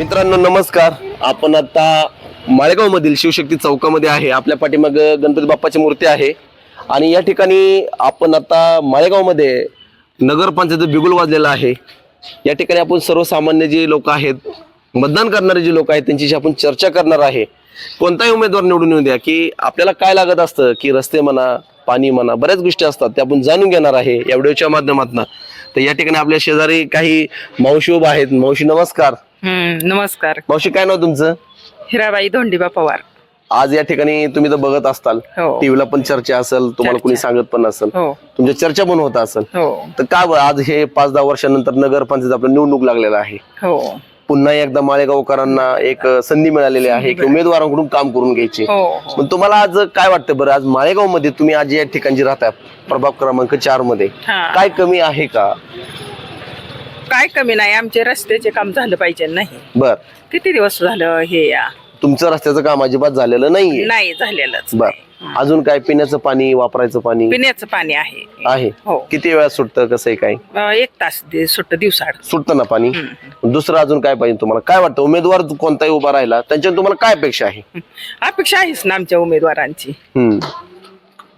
मित्रांनो नमस्कार. आपण आता माळेगाव मधील शिवशक्ती चौकामध्ये आहे. आपल्या पाठीमाग गणपती बाप्पाची मूर्ती आहे. आणि या ठिकाणी आपण आता माळेगावमध्ये नगरपंचायत बिगुल वाजलेला आहे. या ठिकाणी आपण सर्वसामान्य जे लोक आहेत मतदान करणारे जे लोक आहेत त्यांच्याशी आपण चर्चा करणार आहे. कोणताही उमेदवार निवडून येऊ द्या की आपल्याला काय लागत असतं की रस्ते म्हणा पाणी म्हणा बऱ्याच गोष्टी असतात त्या आपण जाणून घेणार आहे या व्हिडिओच्या माध्यमातून. तर या ठिकाणी आपल्या शेजारी काही मावशी उभा आहेत. मावशी नमस्कार. नमस्कार. मावशी काय नाव तुमचं? हिराबाई धोंडीबा पवार. आज या ठिकाणी तुम्ही तर बघत असताल. हो. टीव्हीला पण चर्चा असेल तुम्हाला कोणी सांगत पण असेल. हो. तुमच्या चर्चा पण होत असेल. हो. तर का बरं आज हे पाच दहा वर्षानंतर नगरपंचायत आपलं निवडणूक लागलेला आहे. हो. पुन्हा एकदा माळेगावकरांना एक संधी मिळालेली आहे की उमेदवारांकडून काम करून घ्यायची. हो हो. पण तुम्हाला आज काय वाटतं बरं? आज माळेगावमध्ये तुम्ही आज या ठिकाणी राहता प्रभाग क्रमांक चारमध्ये हा. काय कमी आहे का? काय कमी नाही आमचे रस्त्याचे काम झालं पाहिजे नाही. बर. किती दिवस झालं हे या? तुमचं रस्त्याचं काम अजिबात झालेलं नाहीये नाही झालेलंच बर. अजून काय पिण्याचं पाणी वापरायचं पाणी? पिण्याचं पाणी आहे. आहे. हो. किती वेळा सुटतं कसं आहे काय? अं, एक तास दे- सुट्ट दिवसाड सुटतं ना पाणी? दुसरं अजून काय पाहिजे तुम्हाला? काय वाटतं उमेदवार कोणताही उभा राहिला त्यांच्यावर तुम्हाला काय अपेक्षा आहे? अपेक्षा आहेच ना आमच्या उमेदवारांची. हम्म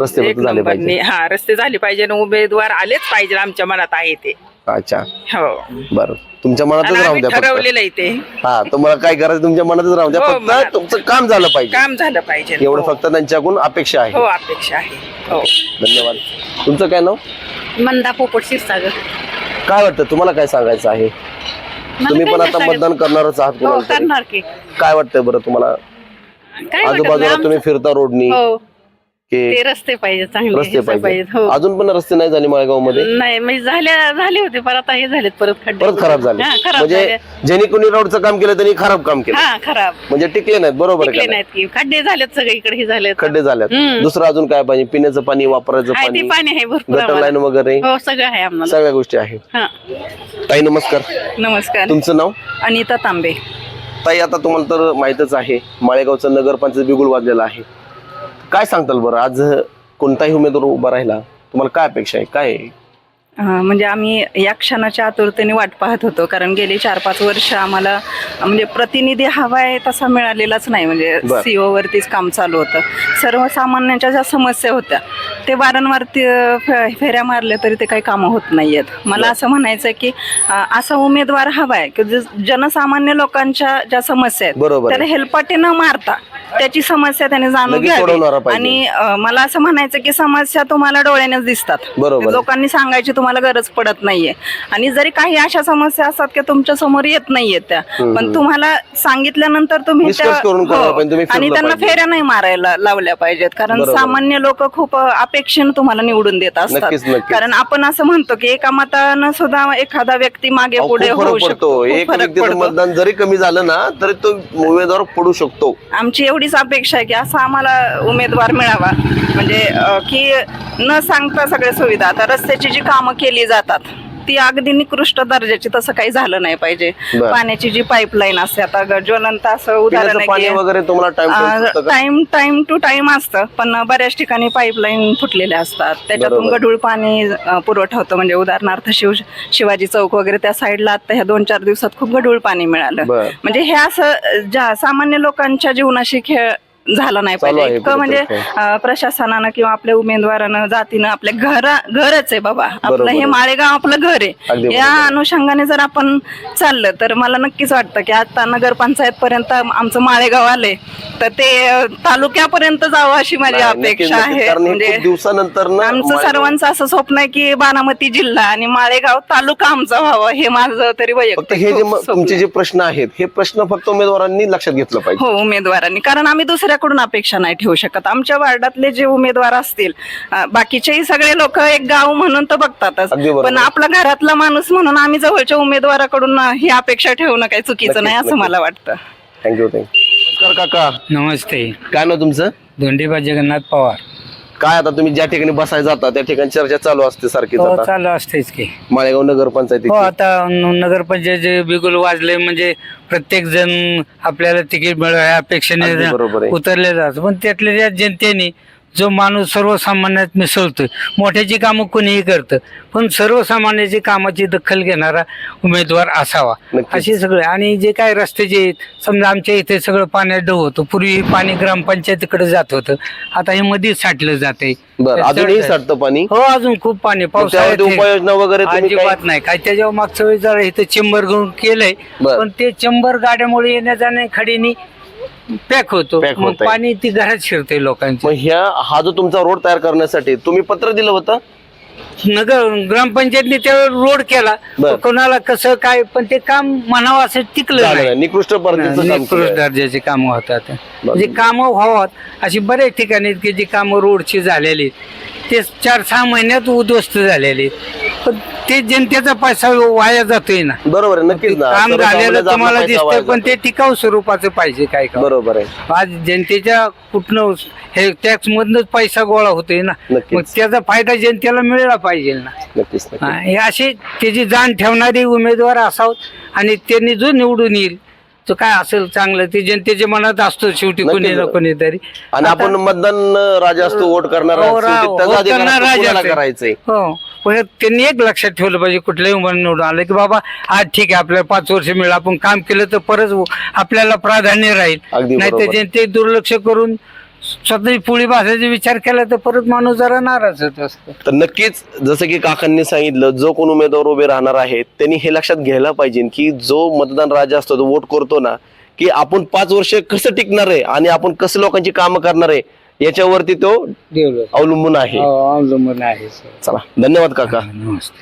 रस्ते एक झाले पाहिजे. नंबरने हा रस्ते झाले पाहिजे आणि उमेदवार आलेच पाहिजे आमच्या मनात आहे ते. अच्छा. हो. बरं. तुमच्या मनातच आणि राहू आम्ही द्या फक्त. ठरवलेलं आहे ते. हा तुम्हाला काय करायचं तुमच्या मनातच राहू द्या. हो, फक्त मनात. तुमचं काम झालं पाहिजे. काम झालं पाहिजे. एवढं हो. फक्त त्यांच्याकडून अपेक्षा आहे. हो अपेक्षा आहे. हो. धन्यवाद. तुमचं काय नाव? मंदा पोपट क्षीरसागर. काय वाटतं? तुम्हाला काय सांगायचं आहे? तुम्ही पण आता मतदान करणारच आहात हो कुणाला तरी. करणार की. काय वाटतं बरं तुम्हाला? काय वाटत आजूबाजूला नाही तुम्ही फिरता रोडनी. हो. की ते रस्ते पाहिजे चांगले रस्ते हे पाहिजे हो. अजून पण रस्ते नाही झाले माळेगावमध्ये नाही म्हणजे झाल्या झाले होते परत आता हे झालेत परत खड्डे परत खराब झाले. हा, खराब म्हणजे झाले. ज्यांनी कोणी रोडचं काम केलं त्यांनी खराब काम केलं. हा खराब. म्हणजे टिकले नाहीत बरोबर आहे टिकले का नाही? नाहीत की. खड्डे झालेत सगळे इकडे हे झालेत. खड्डे झाल्यात हम्म. दुसरं अजून काय पाहिजे? पिण्याचं पाणी वापरायचं आहे ते पाणी पाणी आहे भरपूर गटर आम्हाला. लाईन वगैरे. हो सगळं आहे आम्हाला. सगळ्या गोष्टी आहेत हा. ताई नमस्कार. नमस्कार. तुमचं नाव? अनिता तांबे. ताई आता तुम्हाला तर माहितच आहे माळेगावचं नगरपंचायत बिगुल वाजलेलं आहे. काय सांगताल बरं आज कोणताही उमेदवार उभा राहिला तुम्हाला काय अपेक्षा आहे काय आहे? अं, म्हणजे आम्ही या क्षणाच्या आतुरतेने वाट पाहत होतो कारण गेली चार पाच वर्ष आम्हाला म्हणजे प्रतिनिधी हवाय तसा मिळालेलाच नाही म्हणजे बर. सीओ वरतीच काम चालू होतं सर्वसामान्यांच्या ज्या समस्या होत्या ते वारंवार ते फे- फेऱ्या मारल्या तरी ते काही कामं होत नाहीयेत मला असं म्हणायचं आहे की अं, असा उमेदवार हवाय की जे जनसामान्य लोकांच्या ज्या समस्या आहेत बरोबर. त्याला हेलपाटे न मारता त्याची समस्या त्याने जाणून लगेच सोडवणारा घ्यावी पाहिजे. आणि अं, मला असं म्हणायचं की समस्या तुम्हाला डोळ्यानेच दिसतात बरोबर आहे. लोकांनी सांगायची तुम्हाला गरज पडत नाहीये आणि जरी काही अशा समस्या असतात की तुमच्यासमोर येत नाहीयेत त्या पण. तुम्हाला सांगितल्यानंतर तुम्ही Discuss त्या- करून करायला हो. पाहिजे, तुम्ही आणि फिरलं त्यांना पाहिजे. फेऱ्या नाही मारायला लावल्या पाहिजेत कारण बरोबर. सामान्य लोक खूप अ, अपेक्षेनं तुम्हाला निवडून देत असतात नक्कीच, नक्कीच. कारण आपण असं म्हणतो की एका मतानं सुद्धा एखादा व्यक्ती मागे अहो, पुढे खूप होऊ फरक शकतो पडतो खूप एक फरक व्यक्तीचं पडतो. मतदान जरी कमी झालं ना तरी तो उमेदवार पडू शकतो आमची एवढीच अपेक्षा आहे की असा आम्हाला उमेदवार मिळावा. म्हणजे की न सांगता सगळ्या सुविधा. आता रस्त्याची जी कामं केली जातात ती अगदी निकृष्ट दर्जाची तसं काही झालं नाही पाहिजे बरं. पाण्याची जी पाईपलाईन असते आता ज्वलंत असं उदाहरण पिण्याचं पाणी आहे वगैरे तुम्हाला time time time to time असतं पण बऱ्याच ठिकाणी पाईपलाईन फुटलेल्या असतात त्याच्यातून बरोबर. गढूळ पाणी अ, पुरवठा होतं म्हणजे उदाहरणार्थ शिव शिवाजी चौक वगैरे त्या साईडला आता ह्या दोन चार दिवसात खूप गढूळ पाणी मिळालं बरं. म्हणजे हे असं अ, ज्या सामान्य लोकांच्या जीवनाशी खेळ झाला नाही चालू पाहिजे आहे इतकं म्हणजे अ, प्रशासनानं किंवा आपल्या उमेदवारानं जातीनं आपल्या घरा घरच आहे बाबा आपलं हे. माळेगाव आपलं घर अगदी आहे बरोबर. या अनुषंगाने जर आपण चाललं तर मला नक्कीच वाटतं की आता नगरपंचायत पर्यंत आमचं माळेगाव आले तर ते अ, तालुक्यापर्यंत जावं अशी माझी नाही, नक्कीच, अपेक्षा नक्कीच. आहे कारण हे म्हणजे खूप दिवसानंतर ना आमचं माळेगाव- सर्वांचं असं स्वप्न आहे की बारामती जिल्हा आणि माळेगाव तालुका आमचा व्हावा हे माझं तरी फक्त वैयक्तिक हे जे खूप म- स्वप्न तुमचे आहे. जे प्रश्न आहेत हे प्रश्न फक्त उमेदवारांनी लक्षात घेतलं पाहिजे हो उमेदवारांनी कारण आम्ही दुसऱ्याकडून अपेक्षा नाही ठेवू शकत. आमच्या वार्डातले जे उमेदवार असतील बाकीचेही सगळे लोक एक गाव म्हणून तर बघतातच. पण आपला घरातला माणूस म्हणून आम्ही जवळच्या उमेदवाराकडून ही अपेक्षा ठेवणं काही चुकीचं नाही असं. मला वाटतं. थँक्यू थँक्यू नमस्कार काका. नमस्ते. काय नाव तुमचं? धोंडीबा जगन्नाथ पवार. काय आता तुम्ही ज्या ठिकाणी बसायला जाता त्या ठिकाणी चर्चा चालू असते सारखीच हो चालू असतेच की. माळेगाव नगर पंचायती हो आता न- नगरपंचायत बिगुल वाजले म्हणजे प्रत्येक जण आपल्याला तिकीट अगदी बरोबर अपेक्षेने आहे. उतरले जात पण त्यातल्या त्या जनतेने जो माणूस सर्वसामान्यात मिसळतोय. मोठ्याची कामं कोणीही करतं पण सर्वसामान्याची कामाची दखल घेणारा उमेदवार असावा. नक्कीच. असे सगळे आणि जे काय रस्त्याचे आहेत समजा आमच्या इथे सगळं पाण्यात डव होतं पूर्वी हे पाणी ग्रामपंचायतीकडे जात होतं आता हे मध्येच साठलं जाते बरं अजूनही साठतं पाणी? हो अजून खूप पाणी त्यावरती पावसाळ्यात हे- उपाययोजना वगैरे तुम्ही काय- अजिबात नाही. काय त्याच्यावर मागच्या वेळी जरा इथं चेंबर घेऊन केलंय बर. पण ते चेंबर गाड्यामुळे येण्या जाण्या खडीनी पॅक होतो Pack मग होतंय. पाणी ती घरात शिरते मग ह्या हा जो तुमचा रोड तयार करण्यासाठी तुम्ही पत्र दिलं होतं नगर ग्रामपंचायतने त्यावेळेवर रोड केला बर. कोणाला कसं काय पण ते काम म्हणावं असं टिकलं झालं नाही नाही. निकृष्ट पद्धतीचं काम निकृष्ट केलंय. दर्जाची कामं होतात म्हणजे कामं व्हावत अशी बरेच ठिकाणी आहेत की जी कामं रोडची झालेली आहेत. ते चार सहा महिन्यात उद्ध्वस्त झालेली आहेत. पण ते जनतेचा पैसा वाया जातोय ना बरोबर आहे नक्कीच ना काम झालेलं तुम्हाला दिसतंय पण. ते टिकाऊ स्वरूपाचं पाहिजे काय का बरोबर आहे आज जनतेच्या कुठनं हे टॅक्स मधनच पैसा गोळा होतोय ना नक्कीच. मग त्याचा फायदा जनतेला मिळाला पाहिजे ना नक्कीच नक्कीच. हा, हे असे त्याची जाण ठेवणारे उमेदवार असावं आणि त्यांनी जो निवडून येईल तो काय असेल चांगलं ते जनतेच्या मनात असतो शेवटी नक्कीच. कोणी ना कोणीतरी आणि आपण मतदान राजा असतो वोट करणारा हो, असतो, राव, ते त्याचा वोट अधिकार करणारा असतो, कुणाला. करायचंय हो पण त्यांनी एक लक्षात ठेवलं पाहिजे कुठल्याही उमेदवार निवडून आलं की बाबा आज ठीक आहे आपल्याला पाच वर्ष मिळालं आपण काम केलं तर परत आपल्याला प्राधान्य राहील नाही तर. जनते दुर्लक्ष करून स्वतःची पुळी भाषेचा विचार केला तर परत माणूस जरा नाराज होत असतो तर नक्कीच जसं की काकांनी सांगितलं जो कोण उमेदवार उभे राहणार आहेत त्यांनी हे लक्षात घ्यायला पाहिजे की जो मतदान राजा असतो तो वोट करतो ना की आपण पाच वर्ष कसं टिकणार आहे आणि आपण कसं लोकांची कामं करणार आहे याच्यावरती तो अवलंबून आहे. अवलंबून आहे चला धन्यवाद काका. नमस्ते.